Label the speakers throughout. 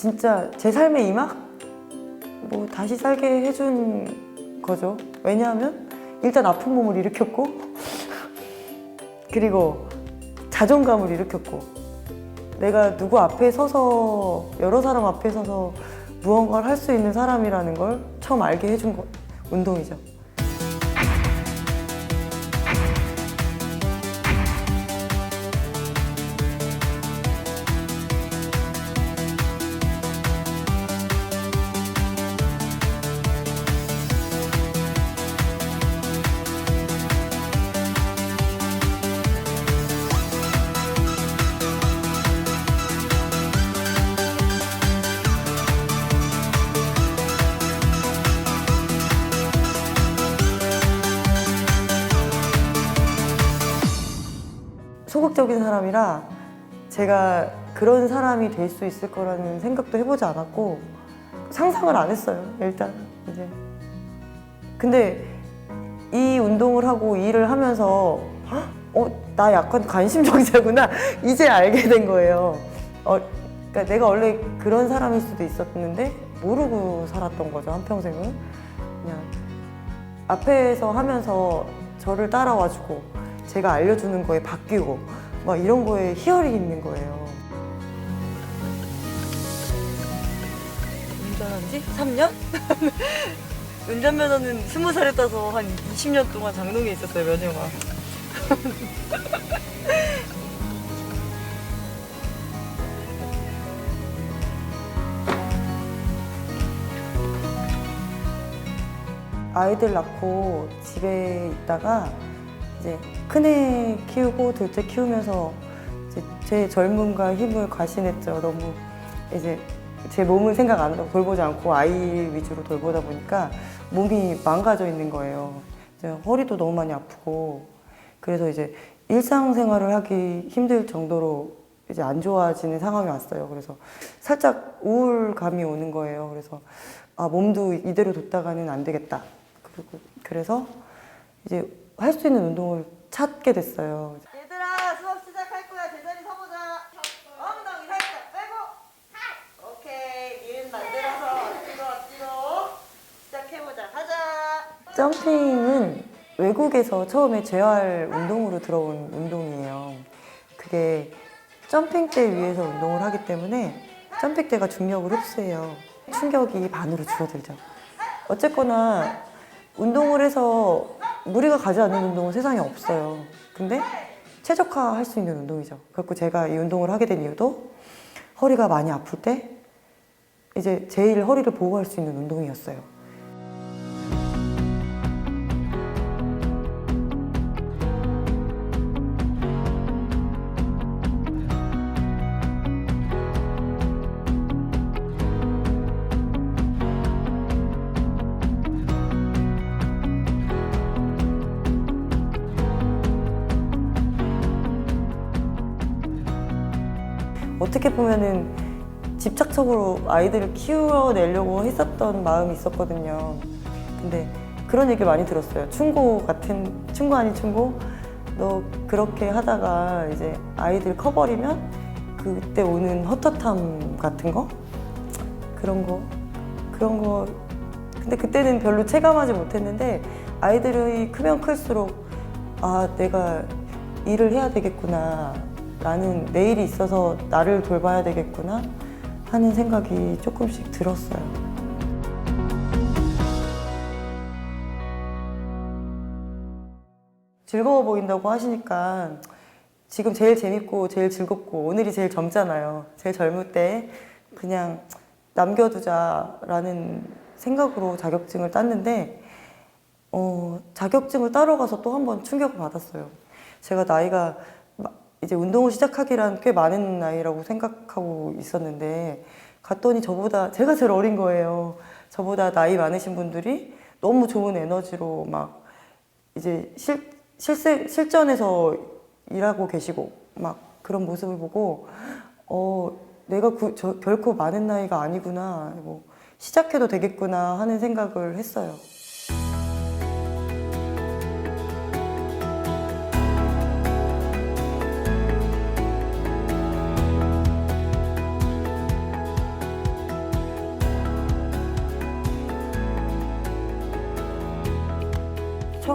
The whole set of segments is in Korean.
Speaker 1: 진짜 제 삶의 이막 뭐 다시 살게 해준 거죠. 왜냐하면 일단 아픈 몸을 일으켰고 그리고 자존감을 일으켰고 내가 누구 앞에 서서 여러 사람 앞에 서서 무언가를 할 수 있는 사람이라는 걸 처음 알게 해준 거, 운동이죠. 소극적인 사람이라 제가 그런 사람이 될 수 있을 거라는 생각도 해보지 않았고 상상을 안 했어요 일단. 이제. 근데 이 운동을 하고 이 일을 하면서 어 나 약간 관심종자구나. 이제 알게 된 거예요. 어 그러니까 내가 원래 그런 사람일 수도 있었는데 모르고 살았던 거죠 한 평생을. 그냥 앞에서 하면서 저를 따라와주고 제가 알려주는 거에 바뀌고 막 이런 거에 희열이 있는 거예요. 운전한 지 3년? 운전면허는 20살에 따서 한 20년 동안 장롱에 있었어요, 면허가. 아이들 낳고 집에 있다가 이제 큰애 키우고 둘째 키우면서 이제 제 젊음과 힘을 과신했죠. 너무 이제 제 몸을 생각 안 하고 돌보지 않고 아이 위주로 돌보다 보니까 몸이 망가져 있는 거예요. 이제 허리도 너무 많이 아프고 그래서 이제 일상생활을 하기 힘들 정도로 이제 안 좋아지는 상황이 왔어요. 그래서 살짝 우울감이 오는 거예요. 그래서 아 몸도 이대로 뒀다가는 안 되겠다. 그리고 그래서 이제 할 수 있는 운동을 찾게 됐어요. 얘들아 수업 시작할 거야. 제자리 서보자. 엉덩이 살짝 빼고. 오케이. 일 만들어서 뒤로 뒤로 시작해보자. 가자. 점핑은 외국에서 처음에 재활 운동으로 들어온 운동이에요. 그게 점핑대 위에서 운동을 하기 때문에 점핑대가 중력을 흡수해요. 충격이 반으로 줄어들죠. 어쨌거나 운동을 해서 무리가 가지 않는 운동은 세상에 없어요. 근데 최적화할 수 있는 운동이죠. 그래서 제가 이 운동을 하게 된 이유도 허리가 많이 아플 때 이제 제일 허리를 보호할 수 있는 운동이었어요. 어떻게 보면은 집착적으로 아이들을 키워내려고 했었던 마음이 있었거든요. 근데 그런 얘기를 많이 들었어요. 충고 같은, 충고 아닌 충고? 너 그렇게 하다가 이제 아이들 커버리면 그때 오는 헛헛함 같은 거? 그런 거. 그런 거. 근데 그때는 별로 체감하지 못했는데 아이들이 크면 클수록 아, 내가 일을 해야 되겠구나. 나는 내일이 있어서 나를 돌봐야 되겠구나 하는 생각이 조금씩 들었어요. 즐거워 보인다고 하시니까 지금 제일 재밌고 제일 즐겁고 오늘이 제일 젊잖아요. 제일 젊을 때 그냥 남겨두자라는 생각으로 자격증을 땄는데 어, 자격증을 따러 가서 또 한 번 충격을 받았어요. 제가 나이가 마- 이제 운동을 시작하기란 꽤 많은 나이라고 생각하고 있었는데 갔더니 저보다 제가 제일 어린 거예요. 저보다 나이 많으신 분들이 너무 좋은 에너지로 막 이제 실, 실세, 실전에서 일하고 계시고 막 그런 모습을 보고 어 내가 그, 저, 결코 많은 나이가 아니구나 뭐 시작해도 되겠구나 하는 생각을 했어요.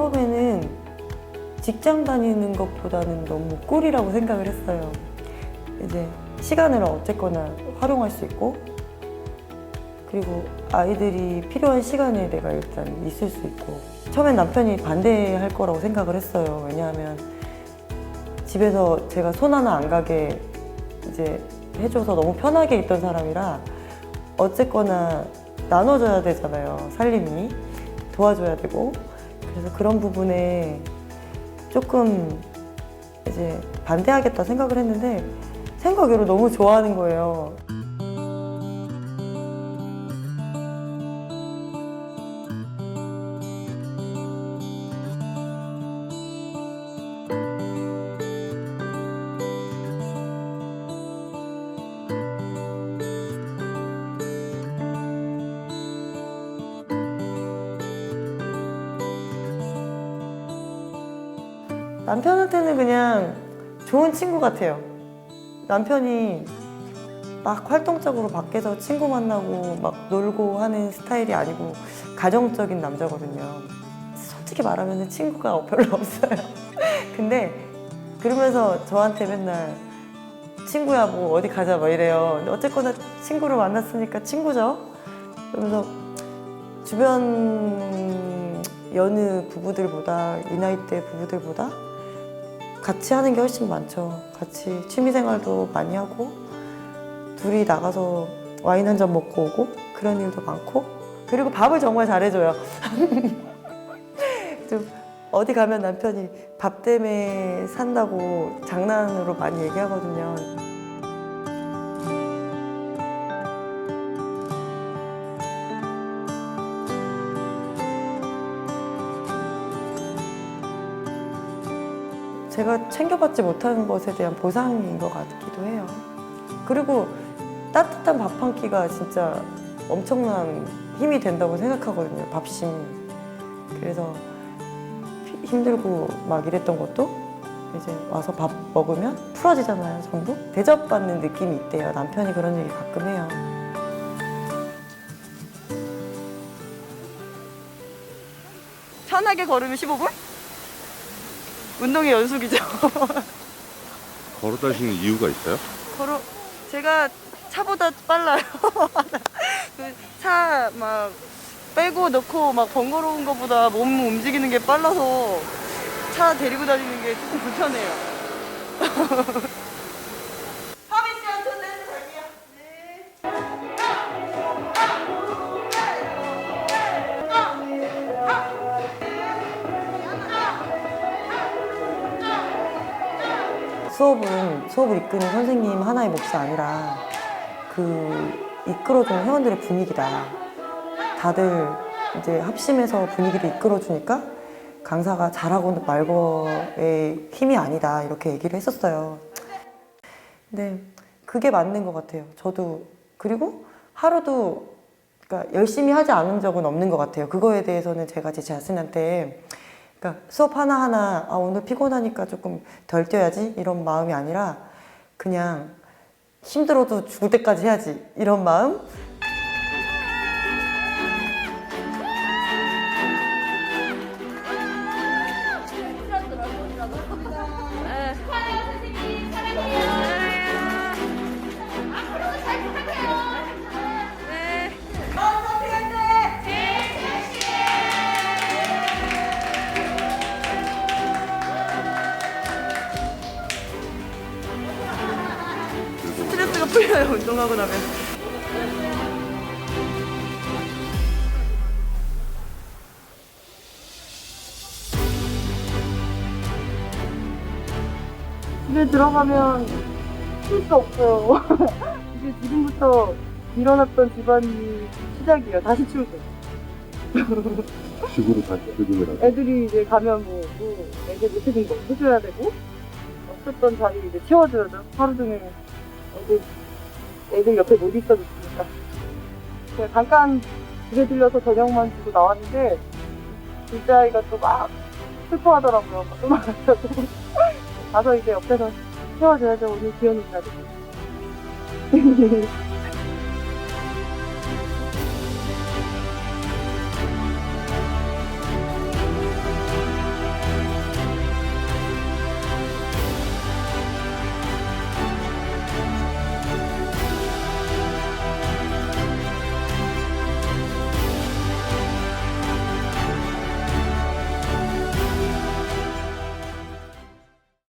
Speaker 1: 처음에는 직장 다니는 것보다는 너무 꿀이라고 생각을 했어요. 이제 시간을 어쨌거나 활용할 수 있고 그리고 아이들이 필요한 시간에 내가 일단 있을 수 있고 처음엔 남편이 반대할 거라고 생각을 했어요. 왜냐하면 집에서 제가 손 하나 안 가게 이제 해줘서 너무 편하게 있던 사람이라 어쨌거나 나눠줘야 되잖아요. 살림이 도와줘야 되고 그래서 그런 부분에 조금 이제 반대하겠다 생각을 했는데 생각외로 너무 좋아하는 거예요. 남편한테는 그냥 좋은 친구 같아요. 남편이 막 활동적으로 밖에서 친구 만나고 막 놀고 하는 스타일이 아니고 가정적인 남자거든요. 솔직히 말하면 친구가 별로 없어요. 근데 그러면서 저한테 맨날 친구야 뭐 어디 가자 막 이래요. 어쨌거나 친구를 만났으니까 친구죠. 그러면서 주변 여느 부부들보다 이 나이 대 부부들보다 같이 하는 게 훨씬 많죠. 같이 취미 생활도 많이 하고 둘이 나가서 와인 한 잔 먹고 오고 그런 일도 많고 그리고 밥을 정말 잘해줘요. 좀 어디 가면 남편이 밥 때문에 산다고 장난으로 많이 얘기하거든요. 제가 챙겨받지 못하는 것에 대한 보상인 것 같기도 해요. 그리고 따뜻한 밥 한 끼가 진짜 엄청난 힘이 된다고 생각하거든요. 밥심이. 그래서 피- 힘들고 막 이랬던 것도 이제 와서 밥 먹으면 풀어지잖아요. 전부 대접받는 느낌이 있대요. 남편이 그런 얘기 가끔 해요. 편하게 걸으면 15분? 운동의 연속이죠.
Speaker 2: 걸어 다니시는 이유가 있어요?
Speaker 1: 걸어 제가 차보다 빨라요. 그차막 빼고 넣고 막 번거로운 것보다 몸 움직이는 게 빨라서 차 데리고 다니는 게 조금 불편해요. 수업은 수업을 이끄는 선생님 하나의 몫이 아니라 그 이끌어주는 회원들의 분위기다. 다들 이제 합심해서 분위기를 이끌어주니까 강사가 잘하고 말고의 힘이 아니다 이렇게 얘기를 했었어요. 근데 그게 맞는 것 같아요. 저도 그리고 하루도 그러니까 열심히 하지 않은 적은 없는 것 같아요. 그거에 대해서는 제가 제 자신한테 그러니까 수업 하나 하나 아 오늘 피곤하니까 조금 덜 뛰어야지 이런 마음이 아니라 그냥 힘들어도 죽을 때까지 해야지 이런 마음. 풀려요 운동하고 나면. 집에 들어가면 쉴 수 없어요. 이제 지금부터 일어났던 집안이 시작이에요. 다시 때.
Speaker 2: 집으로 다시 출근을 하죠.
Speaker 1: 애들이 이제 가면 뭐, 뭐 애들 못해준 거 해줘야 되고 없었던 자리 이제 채워줘야죠. 하루 종일 애들, 애들 옆에 못 있어 줬으니까. 그냥 잠깐 집에 들려서 저녁만 주고 나왔는데 둘째 아이가 또 막 슬퍼하더라고요. 또 말하자고. 가서 이제 옆에서 채워줘야죠. 오늘 기현이 자리.